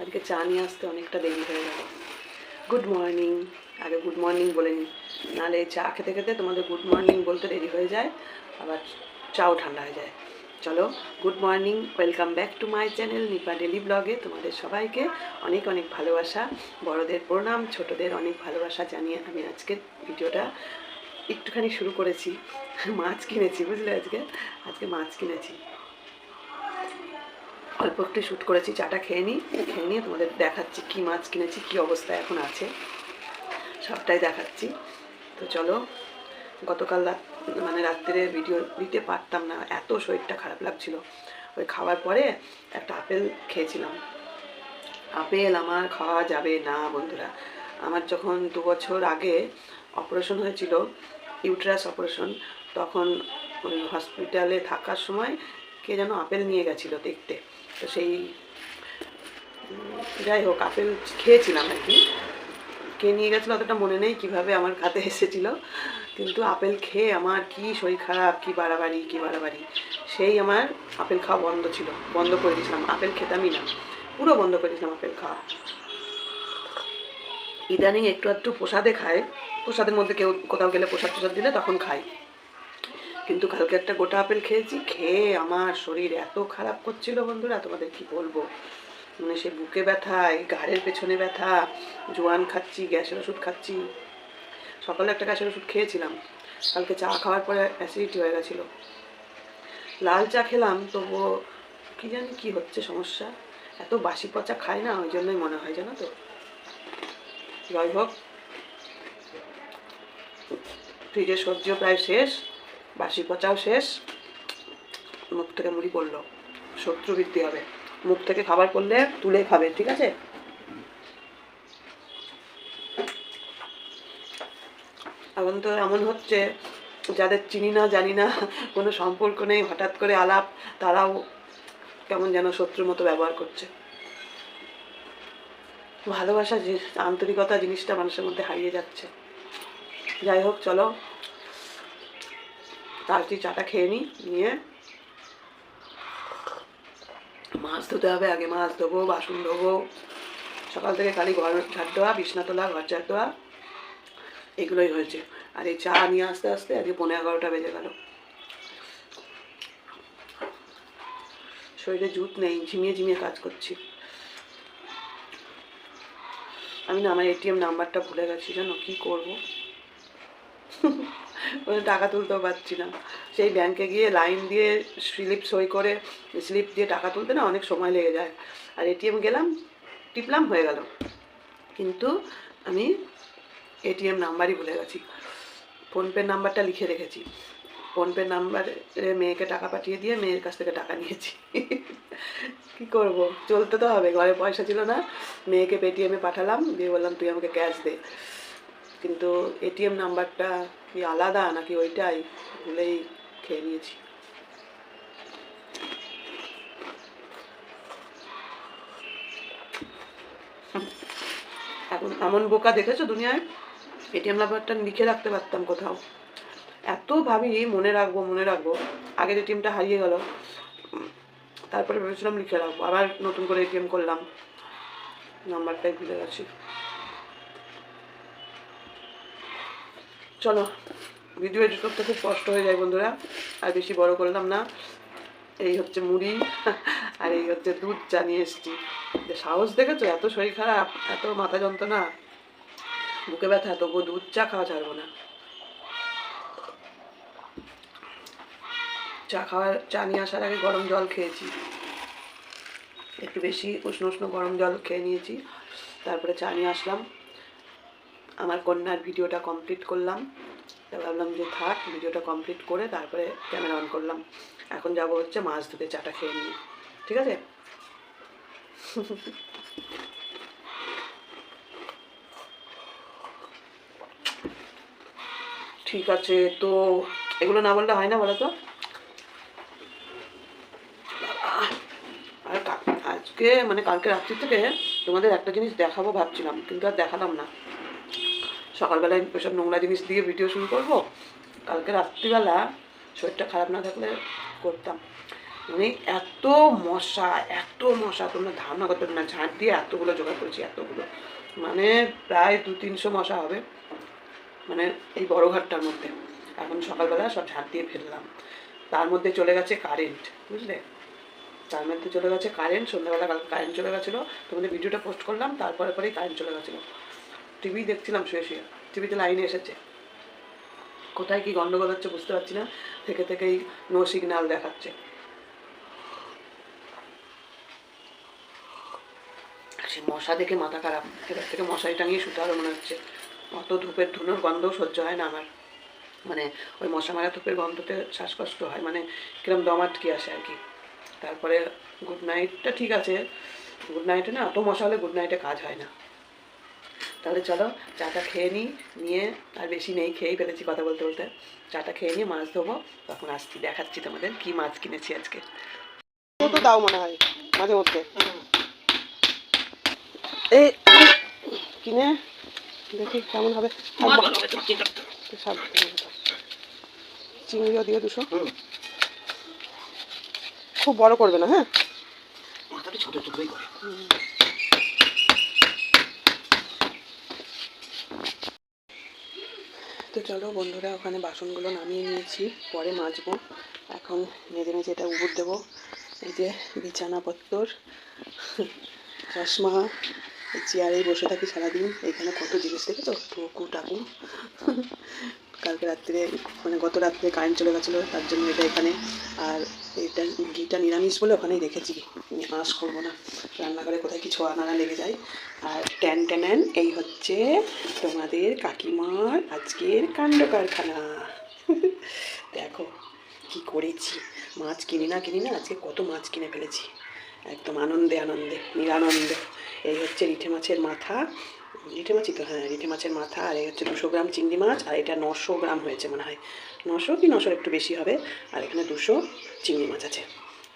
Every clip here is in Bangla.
আজকে চা নিয়ে আসতে অনেকটা দেরি হয়ে গেল। গুড মর্নিং আগে গুড মর্নিং বলে নিই নাহলে চা খেতে খেতে তোমাদের গুড মর্নিং বলতে দেরি হয়ে যায়, আবার চাও ঠান্ডা হয়ে যায়। চলো good morning welcome back to my channel Nipa daily ব্লগে তোমাদের সবাইকে অনেক অনেক ভালোবাসা। বড়দের প্রণাম, ছোটদের অনেক ভালোবাসা জানিয়ে আমি আজকের ভিডিওটা একটুখানি শুরু করেছি। মাছ কিনেছি, বুঝলে আজকে? আজকে মাছ কিনেছি। অল্প একটু শ্যুট করেছি, চাটা খেয়ে নিই। খেয়ে নিয়ে তোমাদের দেখাচ্ছি কী মাছ কিনেছি, কী অবস্থা এখন আছে। সবটাই দেখাচ্ছি। তো চলো, গতকাল মানে রাত্রে ভিডিও দিতে পারতাম না, এত শরীরটা খারাপ লাগছিল। ওই খাওয়ার পরে একটা আপেল খেয়েছিলাম। আপেল আমার খাওয়া যাবে না, বন্ধুরা। আমার যখন দু বছর আগে অপারেশন হয়েছিল ইউট্রাস অপারেশন তখন ওই হসপিটালে থাকার সময় কে যেন আপেল নিয়ে গেছিল দেখতে। তো সেই যাই হোক, আপেল খেয়েছিলাম আর কি। কে নিয়ে গেছিল অতটা মনে নেই কীভাবে আমার খাতে এসেছিল, কিন্তু আপেল খেয়ে আমার কি শরীর খারাপ, কি বাড়াবাড়ি কি বাড়াবাড়ি, সেই আমার আপেল খাওয়া বন্ধ ছিল, বন্ধ করে দিয়েছিলাম। আপেল খেতামই না, পুরো বন্ধ করে দিয়েছিলাম আপেল খাওয়া। ইদানিং একটু একটু প্রসাদে খায়, প্রসাদের মধ্যে কেউ কোথাও গেলে প্রসাদ প্রসাদ দিলে তখন খাই। কিন্তু কালকে একটা গোটা আপেল খেয়েছি, খেয়ে আমার শরীর এত খারাপ করছিল বন্ধুরা, তোমাদের কি বলব? মানে সে বুকে ব্যথা, এই ঘাড়ের পেছনে ব্যথা, জোয়ান খাচ্ছি, গ্যাসের ওষুধ খাচ্ছি। সকালে একটা গ্যাসের ওষুধ খেয়েছিলাম, কালকে চা খাওয়ার পরে অ্যাসিডিটি হয়ে গেছিল। লাল চা খেলাম, তবুও কি জানি কি হচ্ছে সমস্যা, এত বাসি পচা খায় না, ওই জন্যই মনে হয়, জানো তো। যাই হোক, ফ্রিজের সবজিও প্রায় শেষ বাসি পচাও শেষ। মুখ থেকে মুড়ি পড়ল। শত্রু বৃদ্ধি হবে। মুখ থেকে খাবার পড়লে তুলে খাবে, ঠিক আছে? এখন তো এমন হচ্ছে, যাদের চিনি না, জানি না, কোনো সম্পর্ক নেই, হঠাৎ করে আলাপ, তারাও কেমন যেন শত্রুর মতো ব্যবহার করছে। ভালোবাসা আন্তরিকতা জিনিসটা মানুষের মধ্যে হারিয়ে যাচ্ছে। যাই হোক, চলো। তাড়াতাড়ি চাটা খেয়ে নিই নিয়ে মাছ ধুতে হবে, আগে মাছ ধোবো, বাসন ধোবো। সকাল থেকে খালি ঘর ঝাড় দেওয়া বিছনা তোলা, ঘর ঝাড় দেওয়া এগুলোই হয়েছে। আর এই চা নিয়ে আসতে আসতে আজকে পনেরো এগারোটা বেজে গেল। শরীরে জুত নেই, ঝিমিয়ে ঝিমিয়ে কাজ করছি। আমি না, আমার এটিএম নাম্বারটা ভুলে গেছি, জানো কি করব? ওই টাকা তুলতেও পারছি না। সেই ব্যাংকে গিয়ে লাইন দিয়ে স্লিপ সই করে স্লিপ দিয়ে টাকা তুলতে না অনেক সময় লেগে যায়। আর এটিএম গেলাম, টিপলাম, হয়ে গেল। কিন্তু আমি এটিএম নাম্বারই ভুলে গেছি। ফোনপে নাম্বারটা লিখে রেখেছি। ফোনপে নাম্বারে মেয়েকে টাকা পাঠিয়ে দিয়ে মেয়ের কাছ থেকে টাকা নিয়েছি। কি করব? চলতে তো হবে, ঘরে পয়সা ছিল না। মেয়েকে পেটিএমে পাঠালাম, দিয়ে বললাম, তুই আমাকে ক্যাশ দে। কিন্তু এটিএম নাম্বারটা কি আলাদা নাকি ওইটাই ভুলেই খেয়ে নিয়েছি। এখন এমন বোকা দেখেছ দুনিয়ায়? এটিএম নাম্বারটা লিখে রাখতে পারতাম কোথাও। এত ভাবি মনে রাখব মনে রাখব, আগের এটিএমটা হারিয়ে গেল। তারপরে ভেবেছিলাম লিখে রাখব, আবার নতুন করে এটিএম করলাম। নাম্বারটাই ভুলে গেছি। চলো ভিডিও এডিট করতে খুব কষ্ট হয়ে যায় বন্ধুরা, আর বেশি বড় করলাম না। এই হচ্ছে মুড়ি, আর এই হচ্ছে দুধ চা নিয়ে এসছি। সাহস দেখেছ? এত শরীর খারাপ, এত মাথা যন্ত্রণা। বুকে ব্যথা, তবুও দুধ চা খাওয়া ছাড়বো না। চা খাওয়ার, চা নিয়ে আসার আগে গরম জল খেয়েছি। একটু বেশি উষ্ণ উষ্ণ গরম জল খেয়ে নিয়েছি। তারপরে চা নিয়ে আসলাম। আমার কন্যার ভিডিওটা কমপ্লিট করলাম। ভাবলাম যে থাক, ভিডিওটা কমপ্লিট করে তারপরে ক্যামেরা অন করলাম। এখন যাব হচ্ছে মাছ ধুতে, চাটা খেয়ে নিয়ে। ঠিক আছে? ঠিক আছে, তো এগুলো না বললে হয় না বলো তো? আর আজকে মানে কালকে রাত্রি থেকে তোমাদের একটা জিনিস দেখাবো ভাবছিলাম, কিন্তু আর দেখালাম না। সকালবেলায় ওসব নোংরা জিনিস দিয়ে ভিডিও শুরু করব। কালকে রাত্রিবেলা শরীরটা খারাপ না থাকলে করতাম। মানে এত মশা এত মশা, তোমরা ধারণা করতে না, ঝাঁট দিয়ে এতগুলো জোগাড় করেছি, এতগুলো। মানে প্রায় দু তিনশো মশা হবে মানে এই বড় ঘরটার মধ্যে। এখন সকালবেলা সব ঝাঁট দিয়ে ফেললাম। তার মধ্যে চলে গেছে কারেন্ট বুঝলে? তার মধ্যে চলে গেছে কারেন্ট সন্ধ্যাবেলা কারেন্ট চলে গেছিল। তোমাদের ভিডিওটা পোস্ট করলাম, তারপরে পরেই কারেন্ট চলে গেছিল। টিভি দেখছিলাম শুয়ে শুয়ে। টিভিতে লাইনে এসেছে। কোথায় কি গন্ডগোল হচ্ছে বুঝতে পারছি না। থেকে থেকেই নো সিগন্যাল দেখাচ্ছে। সে মশা দেখে মাথা খারাপ। এবার থেকে মশারি টাঙিয়ে শুতে হবে মনে হচ্ছে। অত ধূপের ধুনোর গন্ধ সহ্য হয় না আমার। মানে ওই মশা মারা ধূপের গন্ধতে শ্বাসকষ্ট হয়। মানে কিরম দম আটকে আসে আর কি। তারপরে গুড নাইটটা ঠিক আছে। গুড নাইটে না, অত মশা হলে গুড নাইটে কাজ হয় না। তাহলে চলো চাটা খেয়ে নিই নিয়ে আর বেশি নেই খেয়েই ফেলেছি কথা বলতে বলতে। চাটা খেয়ে নিয়ে মাছ ধোবো তখন আসছি দেখাচ্ছি তোমাদের কি মাছ কিনেছি আজকে। তো দাও মনে হয় মাঝে মধ্যে। এই কিনে দেখি কেমন হবে। চিংড়িও দিয়ে দুশো। খুব বড় করবে না হ্যাঁ? ছোট টুকরোই করে। তো চলো বন্ধুরা, ওখানে বাসনগুলো নামিয়ে নিয়েছি, পরে মাজবো। এখন মেজে মেজে এটা উবুর দেবো। এই যে বিছানাপত্তর, চশমা চেয়ারে বসে থাকি সারাদিন। এখানে কত জিনিস দেখেছ? টুকু টাকু। কালকে রাত্রে মানে গত রাত্রে কারেন্ট চলে গেছিল, তার জন্য এটা এখানে। আর এটা ঘিটা নিরামিষ বলে ওখানেই রেখেছি। আঁশ করব না। রান্নাঘরে কোথায় কিছু আনারা লেগে যায়। আর ট্যান ট্যান এই হচ্ছে তোমাদের কাকিমার আজকের কাণ্ড কারখানা। দেখো কি করেছি। মাছ কিনি না কিনি না, আজকে কত মাছ কিনে ফেলেছি। একদম আনন্দে আনন্দে, নিরানন্দে। এই হচ্ছে রিঠে মাছের মাথা। রিঠে মাছই তো হ্যাঁ রিঠে মাছের মাথা, আর এই হচ্ছে দুশো গ্রাম চিংড়ি মাছ, আর এটা নশো গ্রাম হয়েছে মনে হয়। নশো কি নশোর একটু বেশি হবে, আর এখানে দুশো চিংড়ি মাছ আছে।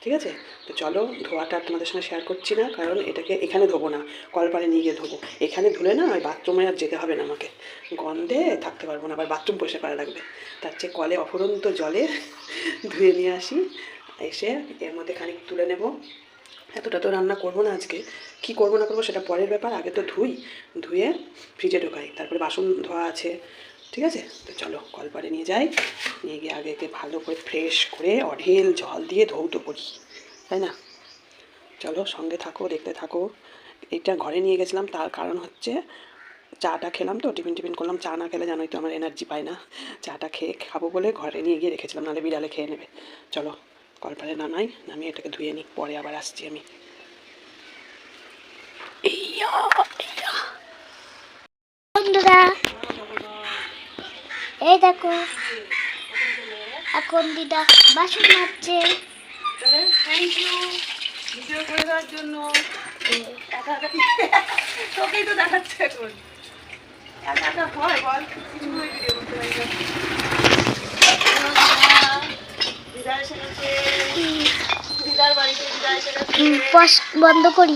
ঠিক আছে? তো চলো, ধোয়াটা তোমাদের সঙ্গে শেয়ার করছি না, কারণ এটাকে এখানে ধোবো না কলপারে নিয়ে গিয়ে ধোবো। এখানে ধুলে না, ওই বাথরুমে আর যেতে হবে না আমাকে। গন্ধে থাকতে পারব না, আবার বাথরুম পরিষ্কার করা লাগবে। তার চেয়ে কলে অফুরন্ত জলে ধুয়ে নিয়ে আসি, এসে এর মধ্যে খানিক তুলে নেব। এতটা তো রান্না করব না আজকে। কি করব না করব সেটা পরের ব্যাপার, আগে তো ধুই, ধুয়ে ফ্রিজে ঢোকাই, তারপরে বাসন ধোয়া আছে, ঠিক আছে? তো চলো, কলপারে নিয়ে যাই, নিয়ে গিয়ে আগে ভালো করে ফ্রেশ করে অঢেল জল দিয়ে ধৌত করি, তাই না? চলো, সঙ্গে থাকো, দেখতে থাকো। এটা ঘরে নিয়ে গেছিলাম, তার কারণ হচ্ছে চাটা খেলাম তো, টিফিন টিফিন করলাম, চা না খেলে জানোই তো আমার এনার্জি পায় না। চাটা খেয়ে খাব বলে ঘরে নিয়ে গিয়ে রেখেছিলাম, নাহলে বিড়ালে খেয়ে নেবে। চলো। কলপারে নামাই নামিয়ে এটাকে ধুয়ে নিই পরে আবার আসছি আমি। বন্ধুরা এই দেখো এখন দিদা বাসন থ্যাংক ইউ ভিডিও করে দেওয়ার জন্য একা একা তোকেই তো দেখাচ্ছে এখন। একা একা হয় বল কিছু ভিডিও করতে পারি না দিদা এসে গেছে দিদার বাড়িতে দিদা এসে গেছে উম, পস- বন্ধ করি।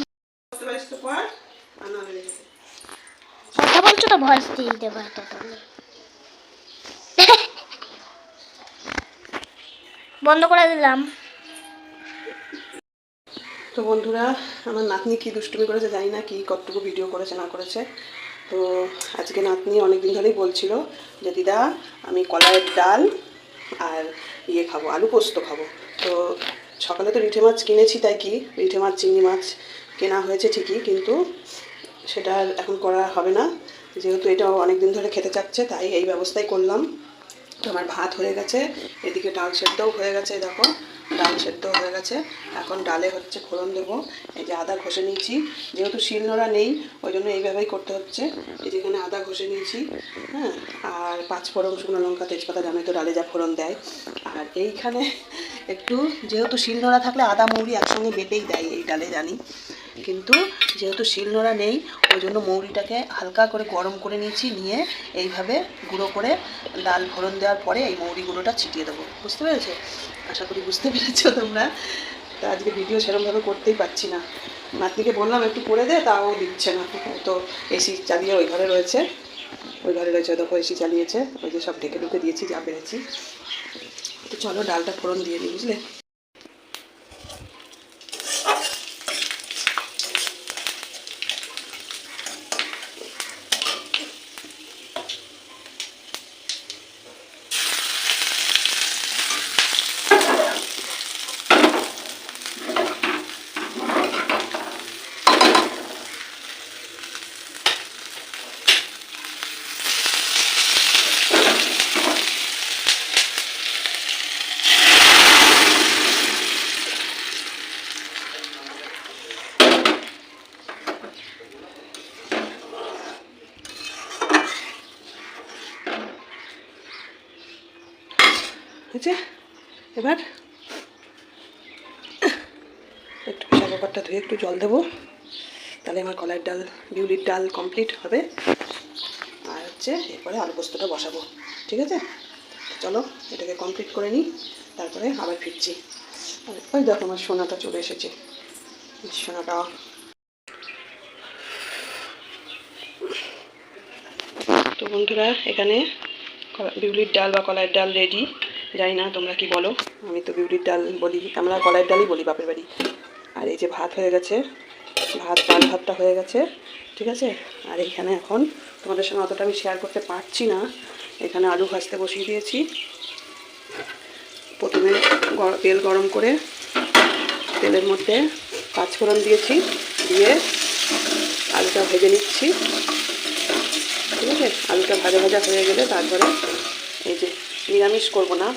কথা বলছো তো ভয়েস দিয়ে দেবো এটা বন্ধ করে দিলাম। তো বন্ধুরা, আমার নাতনি কি দুষ্টুমি করেছে জানি না, কি কতটুকু ভিডিও করেছে, না করেছে। তো আজকে নাতনি অনেক দিন ধরেই বলছিল যে, দিদা, আমি কলাইয়ের ডাল আর ইয়ে খাব, আলু পোস্ত খাব। তো সকালে তো রিঠে মাছ কিনেছি, তাই কি? রিঠে মাছ, চিংড়ি মাছ কেনা হয়েছে ঠিকই, কিন্তু সেটা এখন করা হবে না। যেহেতু এটা অনেক দিন ধরে খেতে চাচ্ছে, তাই এই ব্যবস্থাই করলাম। তো আমার ভাত হয়ে গেছে, এদিকে ডাল সেদ্ধও হয়ে গেছে দেখো, ডাল সেদ্ধ হয়ে গেছে। এখন ডালে হচ্ছে ফোড়ন দেবো, এই যে আদা ঘষে নিয়েছি, যেহেতু শিলনোড়া নেই, ওই জন্য এইভাবেই করতে হচ্ছে। এই যেখানে আদা ঘষে নিয়েছি হ্যাঁ আর পাঁচ ফোড়ন শুকনো লঙ্কা, তেজপাতা জানোই তো ডালে যা ফোড়ন দেয়। আর এইখানে একটু, যেহেতু শিলনোড়া থাকলে আদা মৌরি একসঙ্গে বেটেই দেয় এই ডালে, জানি। কিন্তু যেহেতু শিলনোড়া নেই, ওই জন্য মৌরিটাকে হালকা করে গরম করে নিয়েছি, নিয়ে এইভাবে গুঁড়ো করে ডাল ফোড়ন দেওয়ার পরে এই মৌরি গুঁড়োটা ছিটিয়ে দেবো। বুঝতে পেরেছ? আশা করি বুঝতে পেরেছ তোমরা। তা আজকে ভিডিও সেরকমভাবে করতেই পারছি না। নাতনিকে বললাম, একটু করে দে তাও দিচ্ছে না। তো এসি চালিয়ে ওই ঘরে রয়েছে। ওই ঘরে রয়েছে, দেখো এসি চালিয়েছে। ওই যে সব ঢেকে ঢুকে দিয়েছি, যা পেরেছি। তো চলো ডালটা ফোড়ন দিয়ে দিই, বুঝলে? হয়েছে এবার একটু প্রেশার কুকারটা ধুয়ে একটু জল দেবো। তাহলে আমার কলার ডাল, বিউলির ডাল কমপ্লিট হবে। আর হচ্ছে এরপরে আলু পোস্তটা বসাবো। ঠিক আছে? চলো, এটাকে কমপ্লিট করে নিই, তারপরে আবার ফিরছি। ওই দেখো আমার সোনাটা চলে এসেছে। সোনাটা তো বন্ধুরা, এখানে বিউলির ডাল বা কলাইয়ের ডাল রেডি জানি না, তোমরা কি বলো? আমি তো বিউলির ডাল বলি, আমরা কলাইয়ের ডালই বলি বাপের বাড়ি। আর এই যে ভাত হয়ে গেছে, ভাত, ডাল ভাতটা হয়ে গেছে, ঠিক আছে? আর এইখানে এখন তোমাদের সঙ্গে অতটা আমি শেয়ার করতে পারছি না। এখানে আলু ভাজতে বসিয়ে দিয়েছি। প্রথমে তেল গরম করে তেলের মধ্যে পাঁচফোড়ন দিয়েছি, দিয়ে আলুটা ভেজে নিচ্ছি। ঠিক আছে? আলুটা ভাজা ভাজা হয়ে গেলে তারপরে এই যে নিরামিষ করব না।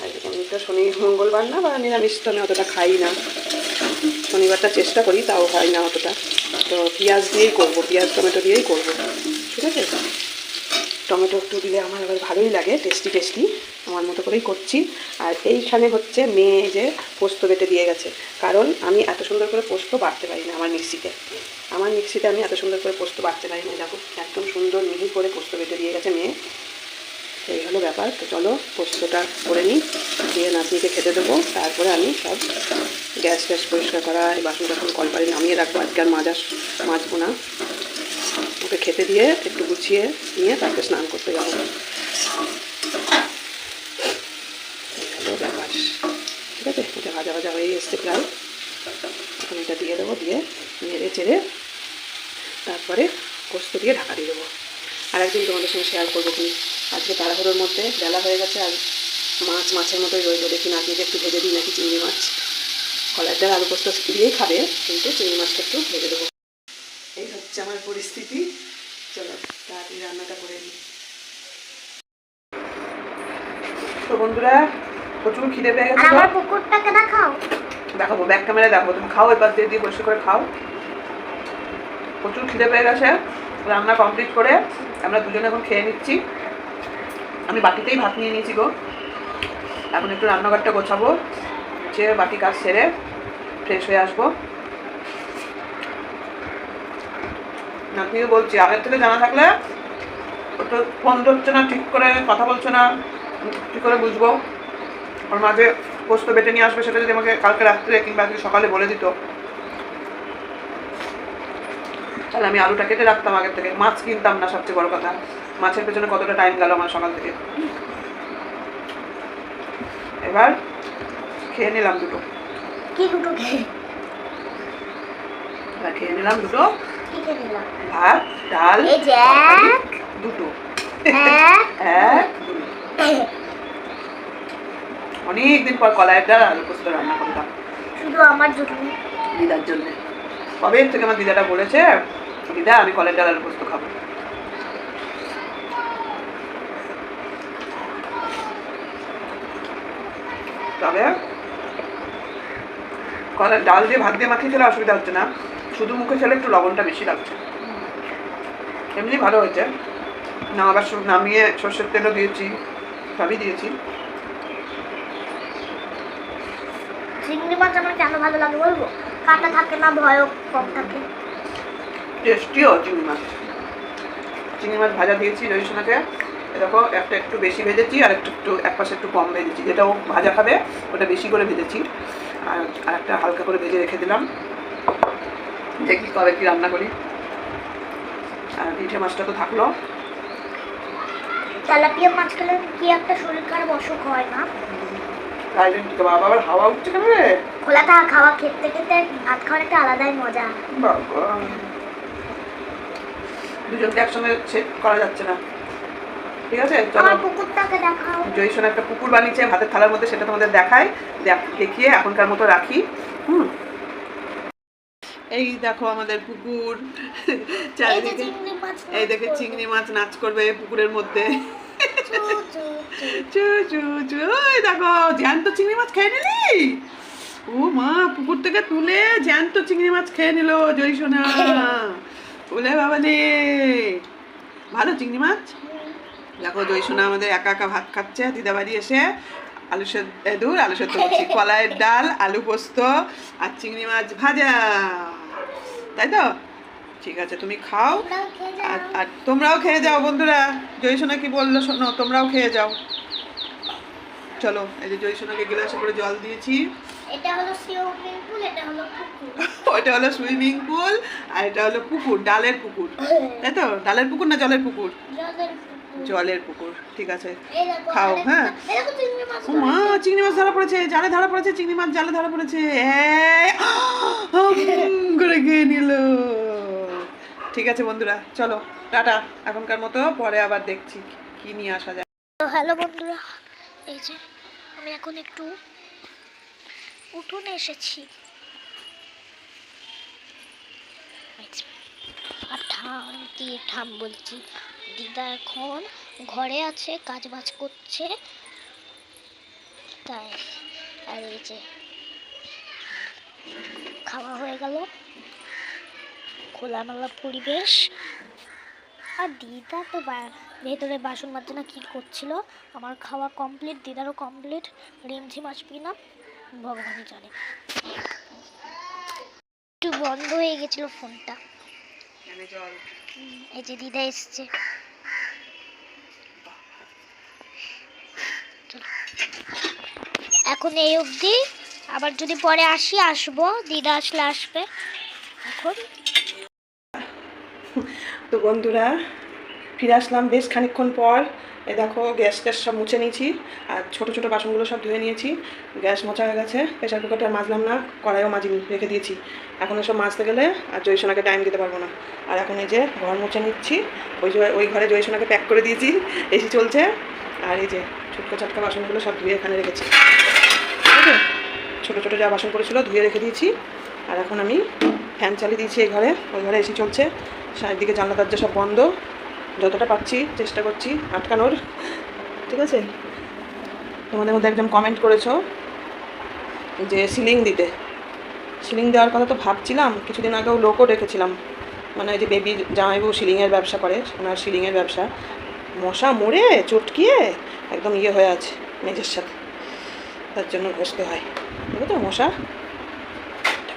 আর আমি তো শনি, মঙ্গলবার না, বা নিরামিষ তো আমি অতটা খাই না। শনিবারটা চেষ্টা করি, তাও খাই না অতটা। তো পেঁয়াজ দিয়েই করব, পেঁয়াজ, টমেটো দিয়েই করব। ঠিক আছে? টমেটো একটু দিলে আমার আবার ভালোই লাগে, টেস্টি টেস্টি। আমার মতো করেই করছি। আর এইখানে হচ্ছে মেয়ে যে পোস্ত বেটে দিয়ে গেছে। কারণ আমি এত সুন্দর করে পোস্ত বাড়তে পারি না আমার মিক্সিতে। আমার মিক্সিতে আমি এত সুন্দর করে পোস্ত বাড়তে পারি না। দেখো, একদম সুন্দর মিহি করে পোস্ত বেটে দিয়ে গেছে মেয়ে। তো এই হলো ব্যাপার। তো চলো পোস্তটা করে নিই। দিয়ে নাতনিকে খেতে দেবো। তারপরে আমি সব গ্যাস ট্যাস পরিষ্কার করা, এই বাসন টাসন কলপারে নামিয়ে রাখব। আজকে আর মাজা মাজবো না। ওকে খেতে দিয়ে একটু গুছিয়ে নিয়ে তারপরে স্নান করতে যাব। ব্যাপার। ঠিক আছে? এটা ভাজা ভাজা হয়ে এসছে প্রায়। এখন এটা দিয়ে দেবো, দিয়ে নেড়ে চেড়ে তারপরে পোস্ত দিয়ে ঢাকা দিয়ে দেবো। আর একদিন তোমাদের সঙ্গে শেয়ার করব কি? আজকে তাড়াহুড়োর মধ্যে বেলা হয়ে গেছে আর মাছ মাছের মতোই রইল। দেখি নাতনিকে একটু ভেজে দিই নাকি চিংড়ি মাছ। কলার ডাল আলু পোস্ত দিয়েই খাবে কিন্তু চিংড়ি মাছটা একটু ভেজে দেবো। এই হচ্ছে আমার পরিস্থিতি। চলো তাড়াতাড়ি রান্নাটা করে নিই। তো বন্ধুরা প্রচুর খিদে পেয়ে গেছে আমার পুকুরটাকে দেখাও। দেখাবো ব্যাক ক্যামেরা দেখো তুমি খাও এবার দিয়ে দিয়ে বসে করে খাও। প্রচুর খিদে পেয়ে গেছে। রান্না কমপ্লিট করে আমরা দুজনে এখন খেয়ে নিচ্ছি। আমি বাটিতেই ভাত নিয়ে নিয়েছি গো। এখন একটু রান্নাঘরটা গোছাবো যে বাটি কাজ সেরে ফ্রেশ হয়ে আসব। নাতনিকে বলছি, আগের থেকে জানা থাকলে তো ফোন ধরছে না, ঠিক করে কথা বলছে না, ঠিক করে বুঝব। ওর মাঝে পোস্ত বেটে নিয়ে আসবে সেটা যদি আমাকে কালকে রাত্রে কিংবা আজকে সকালে বলে দিত। তাহলে আমি আলুটা কেটে রাখতাম আগের থেকে। মাছ কিনতাম না সবচেয়ে বড় কথা। মাছের পেছনে কতটা টাইম গেল আমার সকাল থেকে? এবার খেয়ে নিলাম দুটো। কি দুটো খেয়ে? এবার খেয়ে নিলাম দুটো। ভাত ডাল দুটো। অনেকদিন পর কলাইয়ের ডাল আলু পোস্ত রান্না করলাম। শুধু আমার জন্য। দিদার জন্য। কবে থেকে আমার দিদাটা বলেছে দিদা আমি কলের ডাল আলু পোস্ত খাব। তবে কলের ডাল দিয়ে ভাত দিয়ে মাখিয়ে খেলে অসুবিধা হচ্ছে না। শুধু মুখে খেলে একটু লবণটা বেশি লাগছে। এমনি ভালো হয়েছে। না আবার সব নামিয়ে সর্ষের তেলও দিয়েছি সবই দিয়েছি। চিংড়ি মাছ আমার কেন ভালো লাগে বলব? কাটা থাকে না ভয়ও কম থাকে। টেস্টিও চিংড়ি মাছ। চিংড়ি মাছ ভাজা দিয়েছি রহিসোনাকে দেখো একটা একটু বেশি ভেজেছি আর একটু একটু এক পাশে একটু কম ভেজেছি। যেটা ও ভাজা খাবে ওটা বেশি করে ভেজেছি। আর আর একটা হালকা করে ভেজে রেখে দিলাম। দেখি কবে কি রান্না করি। আর পিঠে মাছটা তো থাকল। তেলাপিয়া মাছ খেলে কি একটা শরীর খারাপ অসুখ হয় না? কি বাবা আবার হাওয়া উঠছে কেন রে? খোলা থাকা খাওয়া খেতে খেতে ভাত খাওয়ার একটা আলাদাই মজা। বাবা। দুজনকে একসঙ্গে করা যাচ্ছে না। ঠিক আছে? চলো। জয়সন একটা পুকুর বানিয়েছে ভাতের থালার মধ্যে সেটা তোমাদের দেখায়। দেখিয়ে এখনকার মতো রাখি। হুম। এই দেখো আমাদের পুকুর। চারিদিকে এই দেখে চিংড়ি মাছ নাচ করবে পুকুরের মধ্যে। চু, চু, চু। দেখো জ্যান্ত চিংড়ি মাছ খেয়ে নিলি? ও মা পুকুর থেকে তুলে জ্যান্ত চিংড়ি মাছ খেয়ে নিল জয়সোনা বলে বাবা রে ভালো চিংড়ি মাছ? দেখো জয়সোনা আমাদের একা একা ভাত খাচ্ছে দিদা বাড়ি এসে আলু সেদ্ধ দূর আলু সেদ্ধ বলছি কলাইয়ের ডাল আলু পোস্ত আর চিংড়ি মাছ ভাজা। তাই তো? ঠিক আছে তুমি খাও। আর আর তোমরাও খেয়ে যাও বন্ধুরা। জয়সোনা কি বলল শোনো তোমরাও খেয়ে যাও। চলো এই যে জয়সোনাকে গ্লাসে করে জল দিয়েছি। এটা হলো সুইমিং পুল এটা হলো পুকুর। ওইটা হলো সুইমিং পুল আর এটা হলো পুকুর ডালের পুকুর। তাই তো? ডালের পুকুর না জলের পুকুর? জলের পুকুর। জলের পুকুর ঠিক আছে? খাও, হ্যাঁ। ও মা চিংড়ি মাছ ধরা পড়েছে জালে ধরা পড়েছে চিংড়ি মাছ জালে ধরা পড়েছে। করে খেয়ে নিল। ঠিক আছে বন্ধুরা চলো টাটা এখনকার মতো পরে আবার দেখছি কি নিয়ে আসা যায়। হ্যালো বন্ধুরা এই যে আমি এখন একটু উঠোনে এসেছি। আর ঠাম কি ঠাম বলছি? দিদা এখন ঘরে আছে কাজ বাজ করছে। তাই, আর এই যে খাওয়া হয়ে গেল। খোলামেলা পরিবেশ। আর দিদা তো ভেতরে বাসন মাজছে না কি করছিল? আমার খাওয়া কমপ্লিট দিদারও কমপ্লিট রিমঝিম আসবি না? ভগবানই জানে। একটু বন্ধ হয়ে গেছিল ফোনটা জল হুম, এই যে দিদা এসছে। চলো। এখন এই অবধি। আবার যদি পরে আসি আসব। দিদা আসলে আসবে। এখন। তো বন্ধুরা ফিরে আসলাম বেশ খানিকক্ষণ পর। এ দেখো, গ্যাস ট্যাস সব মুছে নিয়েছি, আর ছোট ছোট বাসনগুলো সব ধুয়ে নিয়েছি। গ্যাস মোছা হয়ে গেছে প্রেশার কুকারটা মাজলাম না, কড়াইও মাজিনি, রেখে দিয়েছি। এখন এসব মাজতে গেলে আর জয়সোনাকে টাইম দিতে পারব না। আর এখন এই যে ঘর মুছে নিচ্ছি, ওই যে ওই ঘরে জয়সোনাকে প্যাক করে দিয়েছি এসি চলছে। আর এই যে ছোট্ট চাটকা বাসনগুলো সব ধুয়ে এখানে রেখেছি। ঠিক আছে? ছোটো ছোটো যা বাসন পড়েছিল ধুয়ে রেখে দিয়েছি। আর এখন আমি ফ্যান চালিয়ে দিয়েছি এই ঘরে, ওই ঘরে এসি চলছে। চারিদিকে জানলা দরজা সব বন্ধ। যতটা পাচ্ছি, চেষ্টা করছি আটকানোর। ঠিক আছে? তোমাদের মধ্যে একজন কমেন্ট করেছ যে সিলিং দিতে। সিলিং দেওয়ার কথা তো ভাবছিলাম, কিছুদিন আগেও লোকও রেখেছিলাম মানে ওই যে বেবি জামাইবু সিলিংয়ের ব্যবসা করে ওনার সিলিংয়ের ব্যবসা। মশা মরে, চটকিয়ে, একদম ইয়ে হয়ে আছে মেঝের সাথে। তার জন্য ঘষতে হয়। দেখো তো মশা।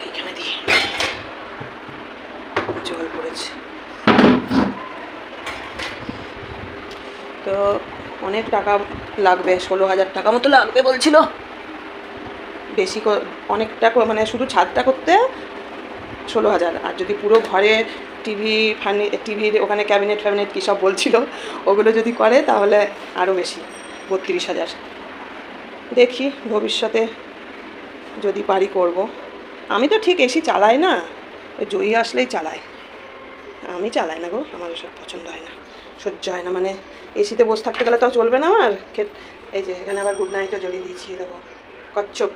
এখানে দিই। জল পড়েছে। তো অনেক টাকা লাগবে, ষোলো হাজার টাকা মতো লাগবে বলছিল। বেশি অনেকটা মানে শুধু ছাদটা করতে ষোলো হাজার। আর যদি পুরো ঘরে টিভি ফার্নি টিভির ওখানে ক্যাবিনেট ফ্যাবিনেট কী সব বলছিল, ওগুলো যদি করে তাহলে আরও বেশি, বত্রিশ হাজার। দেখি ভবিষ্যতে যদি পারি করব। আমি তো ঠিক এসি চালাই না জয়ী আসলেই চালাই। আমি চালাই না গো আমার ওসব পছন্দ হয় না, সহ্য হয় না মানে এসিতে বসে থাকতে গেলে তো চলবে না আমার? এই যে এখানে আবার গুড নাইটও জ্বলিয়ে দিয়েছি দেখো। কচ্ছপ।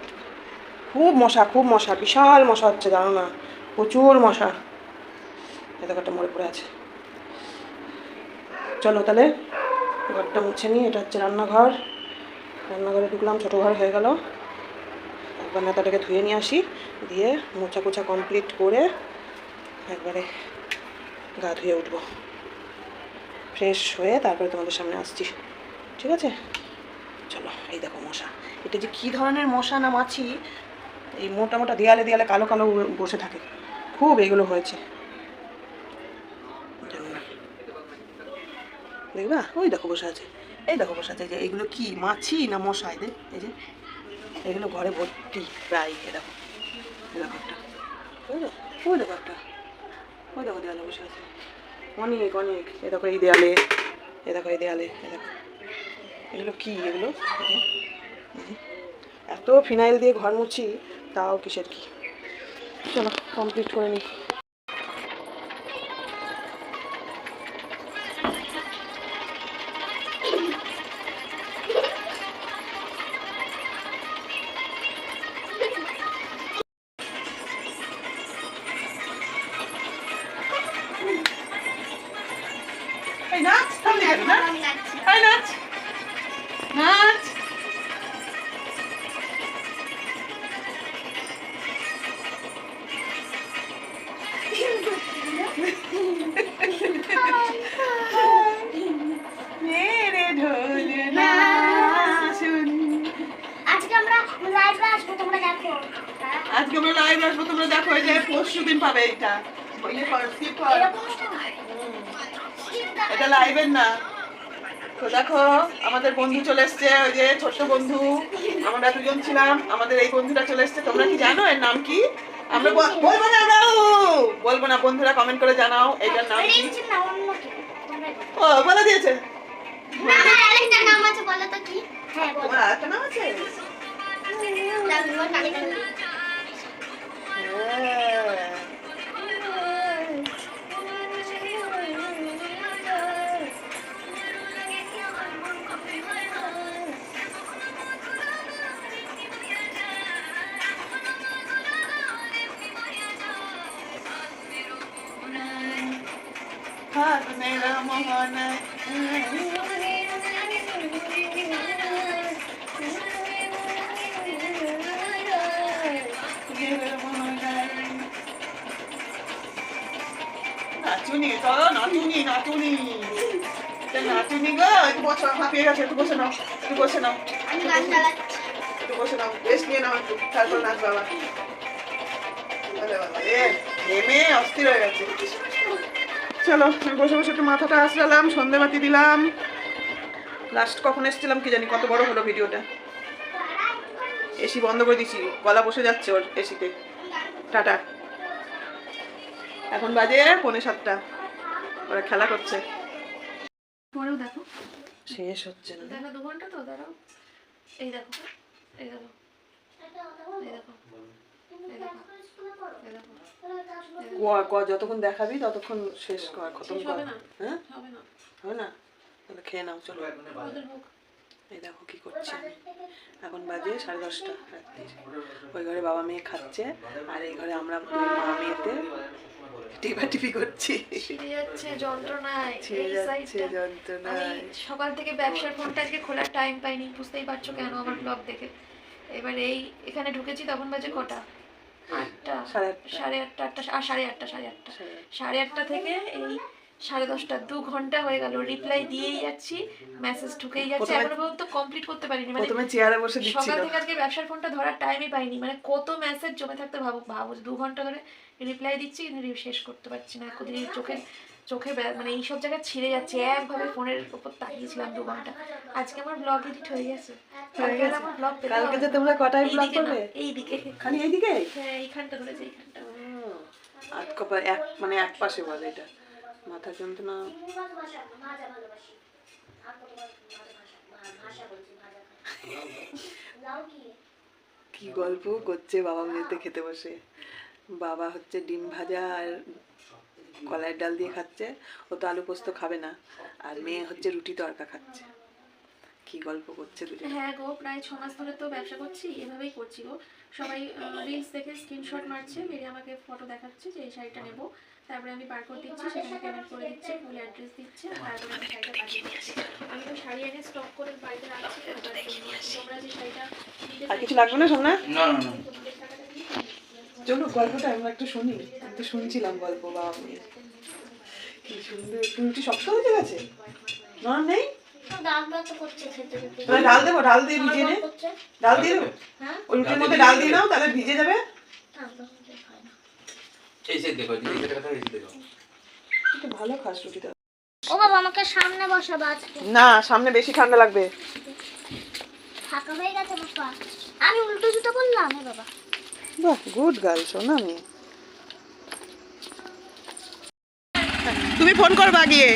খুব মশা খুব মশা, বিশাল মশা হচ্ছে, জানো না? প্রচুর মশা। দেখো একটা মরে পড়ে আছে। চলো তাহলে, ঘরটা মুছে নিই, এটা হচ্ছে রান্নাঘর। রান্নাঘরে ঢুকলাম, ছোটো ঘর হয়ে গেল। একবার নেতাটাকে ধুয়ে নিয়ে আসি, দিয়ে মোছা কোছা কমপ্লিট করে একবারে গা ধুয়ে উঠবো। ফ্রেশ হয়ে তারপরে তোমাদের সামনে আসছি। ঠিক আছে? চলো, এই দেখো মশা। এটা যে কী ধরনের মশা না মাছি, এই মোটা মোটা দেয়ালে দেয়ালে কালো কালো বসে থাকে। খুব এগুলো হয়েছে। দেখবা? ওই দেখো বসে আছে। এই দেখো বসে আছে যে এগুলো কি, মাছি না মশা এদের? এই যে, এগুলো ঘরে ভর্তি প্রায় এ দেখো। এ দেখো একটা। ওই দেখো একটা। ওই দেখো দেয়ালে বসে আছে। অনেক অনেক। এ দেখো এই দেয়ালে, এ দেখো এই দেয়ালে এগুলো কি এগুলো। এত ফিনাইল দিয়ে ঘর মুছি, তাও কিসের কি? চলো কমপ্লিট করে নিই এই নাচ থামলি কেন না এই নাচ নাচ দেখো আমাদের বন্ধু চলে এসছে ওই যে ছোট্ট বন্ধু। আমরা দুজন ছিলাম আমাদের এই বন্ধুটা চলে এসছে। তোমরা কি জানো এর নাম কি? আমরা বলব না আমরাও বলব না বন্ধুরা কমেন্ট করে জানাও এইটার নাম কি? ও বলে দিয়েছে। হ্যাঁ। ফাগুনের মোহন নাচুনি চলো নাচুনি নাচুনি এটা নাচুনি গো একটু বসো হাঁপিয়ে গেছে একটু বসে নাও একটু বসে নাও একটু বসে নাও রেস্ট নিয়ে নাও একটু তারপর নাচ বাবা আরে বাবা, এ নেমে অস্থির হয়ে গেছে চলো আমি বসে বসে একটু মাথাটা আসলাম সন্ধেবাতি দিলাম। লাস্ট কখন এসেছিলাম কি জানি কত বড় হলো ভিডিওটা। এসি বন্ধ করে দিছি গলা বসে যাচ্ছে ওর এসিতে টাটা। এখন বাজে পৌনে সাতটা। ওরা খেলা করছে। পরেও দেখো। শেষ হচ্ছে না। দেখো দু ঘণ্টা তো দাঁড়াও। এই দেখো এই দেখো। এই দেখো এই দেখো এই যতক্ষণ দেখাবি ততক্ষণ শেষ কর খতম কর। হ্যাঁ? হবে না। তাহলে খেয়ে নাও চলো। এই দেখো কি করছি। এখন বাজে সাড়ে দশটা রাত্রির ওই ঘরে বাবা মেয়ে খাচ্ছে আর এই ঘরে আমরা মা মেয়েতে টিপাটিপি করছি। যাচ্ছে যন্ত্রণায় যন্ত্রণায়। সকাল থেকে ব্যবসার ফোনটা আজকে খোলার টাইম পাইনি বুঝতেই পারছ কেন আমার ব্লগ দেখে। এবার এই এখানে ঢুকেছি তখন বাজে কটা? আটটা সাড়ে আটটা। আটটা আর সাড়ে আটটা সাড়ে আটটা। সাড়ে আটটা। থেকে এই সাড়ে দশটা দু ঘণ্টা হয়ে গেল। রিপ্লাই দিয়েই যাচ্ছি মেসেজ ঢুকেই যাচ্ছে। এখনও পর্যন্ত কমপ্লিট করতে পারিনি। মানে প্রথমে চেয়ারে বসে সকাল থেকে আজকে ব্যবসার ফোনটা ধরার টাইমই পাইনি। মানে কত মেসেজ জমে থাকতে ভাবো ভাবো দু ঘণ্টা ধরে রিপ্লাই দিচ্ছি কিন্তু শেষ করতে পারছি না। কদিন চোখে চোখে মানে এইসব জায়গায় ছিঁড়ে যাচ্ছে। একভাবে ফোনের উপর তাকিয়েছিলাম দু ঘণ্টা। আজকে আমার ব্লগ এডিট হয়ে গেছে। কালকে আর আমার ব্লগ পেতে কালকে হবে। যে তোমরা কটায় ব্লগ করবে? এইদিকে। খালি এইদিকে? হ্যাঁ এইখানটা ধরেছে এইখানটা। আট কপা এক মানে এক পাশে বলে এটা। মাথা যন্ত্রণা। কি গল্প করছে বাবা মেয়েতে খেতে বসে। বাবা হচ্ছে ডিম ভাজা আর কলাইয়ের ডাল দিয়ে খাচ্ছে ও তো আলু পোস্ত খাবে না। আর মেয়ে হচ্ছে রুটি তড়কা খাচ্ছে। কি গল্প করছে দুজন। হ্যাঁ গো প্রায় ছ মাস ধরে তো ব্যবসা করছি এভাবেই করছি গো। সবাই রিলস দেখে স্ক্রিনশট মারছে মেরে আমাকে ফটো দেখাচ্ছে যে এই শাড়িটা নেব। তারপরে আমি বারকোড দিচ্ছি সেখানে পেমেন্ট করে দিচ্ছে ফুল অ্যাড্রেস দিচ্ছে তারপরে আমি শাড়িটা পাঠিয়ে দিচ্ছি। আমি তো শাড়ি এনে স্টক করে বাড়িতে রাখছি তোমরা যে শাড়িটা আর কিছু লাগবে না সোমনা না না না তোমাদের টাকাটা দিয়ে চলো গল্পটা আমরা একটু শুনি একটু শুনছিলাম গল্প বাবা মেয়ের কি সুন্দর রুটি শক্ত হয়ে গেছে? নরম নেই? ডাল দেবো ডাল দিয়ে ভিজিয়ে নে। ডাল দিয়ে দেবো? ওই রুটির মধ্যে ডাল দিয়ে নাও তাহলে ভিজে যাবে। ভালো খাস রুটিটা। ও বাবা আমাকে সামনে বসাবো আজকে। না সামনে বেশি ঠান্ডা লাগবে। ফাঁকা হয়ে গেছে বাবা। আমি উল্টো জুতো করলাম বাবা। বাহ গুড গার্ল আমি তুমি ফোন করবা গিয়ে।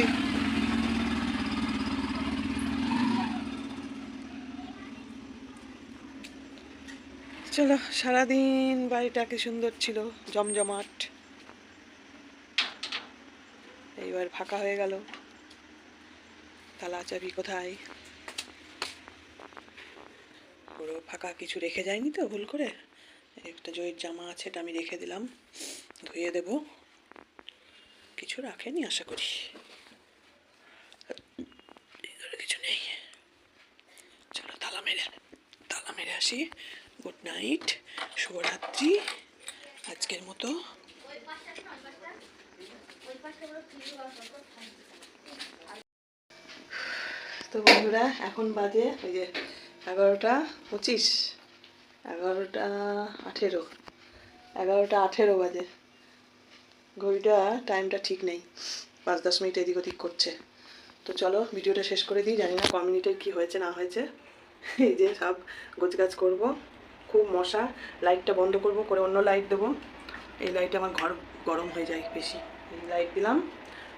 চলো, সারাদিন বাড়িটা কি সুন্দর ছিল, জমজমাট। এইবার ফাঁকা হয়ে গেল। তালা চাবি কোথায়? পুরো ফাঁকা কিছু রেখে যায়নি তো ভুল করে? একটা জয়ের জামা আছে, এটা আমি রেখে দিলাম। ধুয়ে দেব। কিছু রাখেনি, আশা করি। কিছু নেই। চলো, তালা মেরে তালা মেরে আসি। গুড নাইট, শুভরাত্রি। আজকের মতো। তো বন্ধুরা, এখন বাজে, ওই যে এগারোটা পঁচিশ। এগারোটা আঠেরো। এগারোটা আঠেরো বাজে। ঘড়িটা টাইমটা ঠিক নেই। পাঁচ, দশ মিনিট এদিক ওদিক করছে। তো চলো, ভিডিওটা শেষ করে দিই। জানি না ক কী হয়েছে, না হয়েছে। এই যে সব গোছগাছ করব। খুব মশা। লাইটটা বন্ধ করব, করে অন্য লাইট দেবো। এই লাইটে আমার ঘর গরম হয়ে যায় বেশি। এই লাইট দিলাম।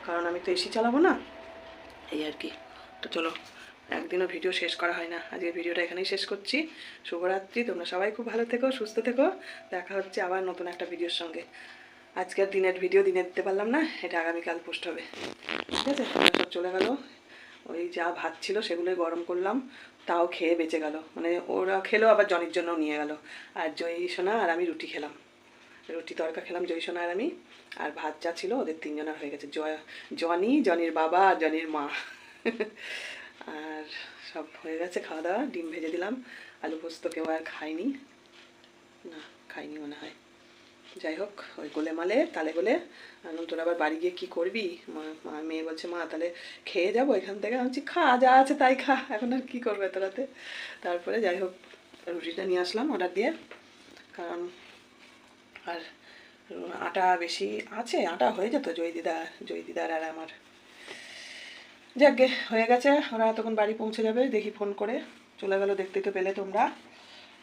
কারণ আমি তো এসি চালাবো না। এই আর কি। তো চলো একদিনও ভিডিও শেষ করা হয় না। আজকে ভিডিওটা এখানেই শেষ করছি। শুভরাত্রি, তোমরা সবাই খুব ভালো থেকো, সুস্থ থেকো। দেখা হচ্ছে আবার নতুন একটা ভিডিওর সঙ্গে। আজকের দিনের ভিডিও দিনে দিতে পারলাম না, এটা আগামীকাল পোস্ট হবে। ঠিক আছে? সব চলে গেল। ওই যা ভাত ছিল সেগুলোই গরম করলাম, তাও খেয়ে বেঁচে গেল। মানে ওরা খেলো, আবার জনির জন্যও নিয়ে গেল। আর জয়ী সোনা আর আমি রুটি খেলাম। রুটি তরকা খেলাম, জয়ী সোনা আর আমি। আর ভাত যা ছিল, ওদের তিনজনের হয়ে গেছে। জয়, জনি, জনির বাবা আর জনির মা। আর সব হয়ে গেছে, খাওয়া দাওয়া, ডিম ভেজে দিলাম, আলু পোস্ত কেউ আর খায়নি। না খাইনি মনে হয়। যাই হোক, ওই গোলে মালে, তালে গোলে। তোর আবার বাড়ি গিয়ে কী করবি? মা- মেয়ে বলছে, মা তাহলে খেয়ে যাব এখান থেকে। আমি খা, যা আছে তাই খা। এখন আর কী করবে এত রাতে? তারপরে যাই হোক, রুটিটা নিয়ে আসলাম অর্ডার দিয়ে। কারণ আর আটা বেশি আছে, আটা হয়ে যেত জয় দিদা, জয় দিদার আর আমার। যাকগে হয়ে গেছে। ওরা তখন বাড়ি পৌঁছে যাবে, দেখি ফোন করে। চলে গেলো দেখতে তো পেলে তোমরা।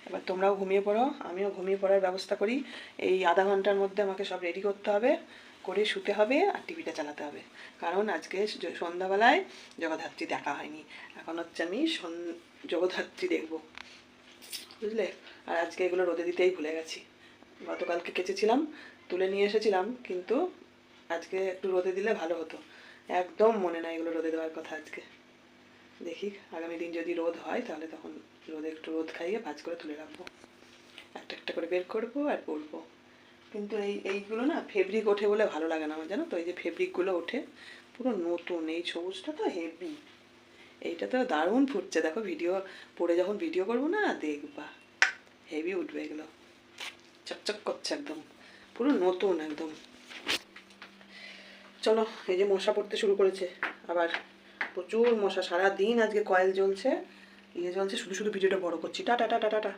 এবার তোমরাও ঘুমিয়ে পড়ো, আমিও ঘুমিয়ে পড়ার ব্যবস্থা করি। এই আধা ঘণ্টার মধ্যে আমাকে সব রেডি করতে হবে, করে শুতে হবে আর টিভিটা চালাতে হবে। কারণ আজকে সন্ধ্যাবেলায় জগদ্ধাত্রী দেখা হয়নি। এখন হচ্ছে আমি জগদ্ধাত্রী দেখব। বুঝলে? আর আজকে এগুলো রোদে দিতেই ভুলে গেছি। গতকালকে কেচেছিলাম, তুলে নিয়ে এসেছিলাম, কিন্তু আজকে একটু রোদে দিলে ভালো হতো। একদম মনে নাই এগুলো রোদে দেওয়ার কথা আজকে। দেখি, আগামী দিন যদি রোদ হয়, তাহলে তখন রোদে একটু রোদ খাইয়ে ভাজ করে তুলে রাখব। একটা একটা করে বের করব আর পরবো। কিন্তু এই, এইগুলো না ফেব্রিক ওঠে বলে ভালো লাগে না আমার, জানো তো? এই যে ফেব্রিকগুলো ওঠে, পুরো নতুন, এই সবুজটা তো হেভি এইটা তো দারুণ ফুটছে। দেখো ভিডিও পরে যখন ভিডিও করব না, দেখবা। হেভি উঠবে এগুলো। চকচক করছে একদম। পুরো নতুন একদম। চলো, এই যে মশা পড়তে শুরু করেছে। আবার প্রচুর মশা সারা দিন আজকে কয়েল জ্বলছে। ইয়ে জ্বলছে, শুধু শুধু ভিডিওটা বড় করছি। Tata tata tata